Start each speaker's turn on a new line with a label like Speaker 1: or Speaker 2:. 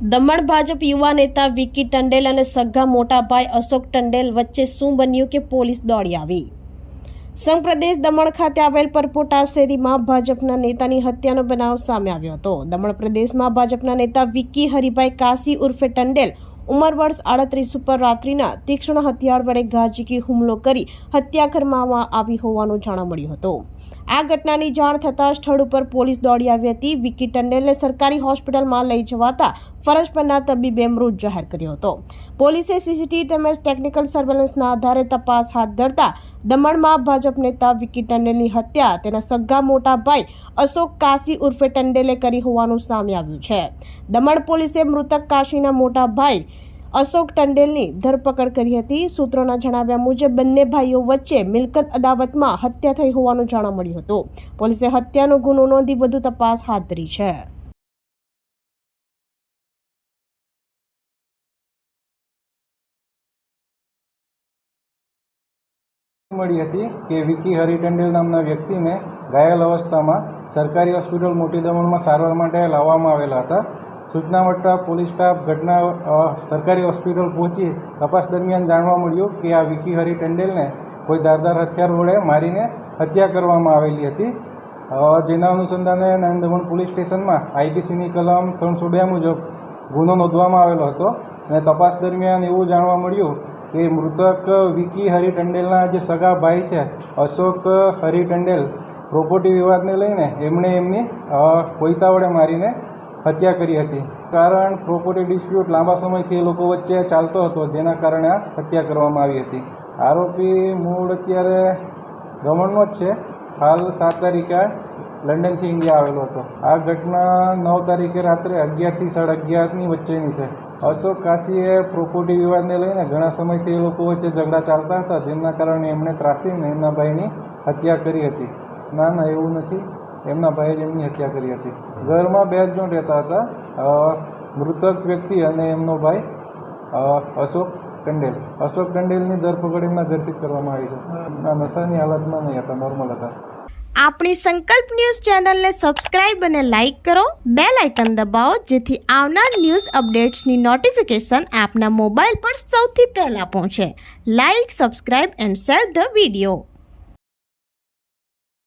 Speaker 1: દમણ ભાજપ યુવા નેતા વિકી ટંડેલ અને સગા મોટાભાઈ અશોક ટંડેલ વચ્ચે શું બન્યું કે પોલીસ દોડી આવી? સંઘ પ્રદેશ દમણ ખાતે આવેલ પરપોટા શેરીમાં ભાજપના નેતાની હત્યાનો બનાવ સામે આવ્યો હતો. દમણ પ્રદેશમાં ભાજપના નેતા વિકી હરિભાઈ કાસી ઉર્ફે ટંડેલ ઉંમર વર્ષ આડત્રીસ ઉપર રાત્રિના તીક્ષ્ણ હથિયાર વડે ગાજીકી હુમલો કરી હત્યા કરવામાં આવી હોવાનું જાણવા મળ્યું હતું. આ ઘટનાની જાણ થતાં સ્થળ ઉપર પોલીસ દોડી આવી હતી. વિકી ટંડેલને સરકારી હોસ્પિટલમાં લઈ જવાતા ફરજ પરના તબીબે મૃત જાહેર કર્યો હતો. પોલીસે સીસીટીવી તેમજ ટેકનિકલ સર્વેલન્સના આધારે તપાસ હાથ ધરતા દમણમાં ભાજપ નેતા વિકી ટંડેલની હત્યા તેના સગ્ગા મોટા ભાઈ અશોક કાશી ઉર્ફે ટંડેલે કરી હોવાનું સામે આવ્યું છે. દમણ પોલીસે મૃતક કાશીના મોટા ભાઈ અશોક ટંડેલની ધરપકડ કરી હતી. સૂત્રોના જણાવ્યા મુજબ, બંને ભાઈઓ વચ્ચે મિલકત અદાવતમાં હત્યા થઈ હોવાનું જાણવા મળ્યું હતું. પોલીસે હત્યાનો ગુનો નોંધી વધુ તપાસ હાથ ધરી છે.
Speaker 2: મળી હતી કે વિકી હરિટંડેલ નામના વ્યક્તિને ઘાયલ અવસ્થામાં સરકારી હોસ્પિટલ મોટી દમણમાં સારવાર માટે લાવવામાં આવેલા હતા. સૂચના પોલીસ સ્ટાફ ઘટના સરકારી હોસ્પિટલ પહોંચી તપાસ દરમિયાન જાણવા મળ્યું કે આ વિકી હરિ ટંડેલને કોઈ ધારદાર હથિયાર વડે મારીને હત્યા કરવામાં આવેલી હતી. જેના અનુસંધાને નાન દમણ પોલીસ સ્ટેશનમાં આઈપીસીની કલમ ત્રણસો બે મુજબ ગુનો નોંધવામાં આવેલો હતો અને તપાસ દરમિયાન એવું જાણવા મળ્યું કે મૃતક વિકી હરિ ટંડેલના જે સગા ભાઈ છે, અશોક હરિ ટંડેલ, પ્રોપર્ટી વિવાદને લઈને એમણે એમની કોઈતા વડે મારીને હત્યા કરી હતી. કારણ પ્રોપર્ટી ડિસ્પ્યુટ લાંબા સમયથી એ લોકો વચ્ચે ચાલતો હતો, જેના કારણે આ હત્યા કરવામાં આવી હતી. આરોપી મૂળ અત્યારે દમણનો જ છે. હાલ સાત તારીખે લંડનથી ઇન્ડિયા આવેલો હતો. આ ઘટના નવ તારીખે રાત્રે અગિયારથી સાડા અગિયારની વચ્ચેની છે. અશોક કાશીએ પ્રોપર્ટી વિવાદને લઈને ઘણા સમયથી એ લોકો વચ્ચે ઝઘડા ચાલતા હતા જેમના કારણે એમણે ત્રાસીને એમના ભાઈની હત્યા કરી હતી. ના ના, એવું નથી. એમના ભાઈએ જ એમની હત્યા કરી હતી. ઘરમાં બે જણ રહેતા હતા મૃતક વ્યક્તિ અને એમનો ભાઈ અશોક કંડેલ. અશોક કંડેલની ધરપકડ એમના ઘરથી જ કરવામાં આવી છે. નશાની હાલતમાં નહીં હતા, નોર્મલ હતા.
Speaker 1: આપણી સંકલ્પ ન્યૂઝ ચેનલને સબસ્ક્રાઇબ અને લાઇક કરો બે લાઇકન દબાવો, જેથી આવનાર ન્યૂઝ અપડેટ્સની નોટિફિકેશન આપના મોબાઈલ પર સૌથી પહેલાં પહોંચે. Like, subscribe and share the video.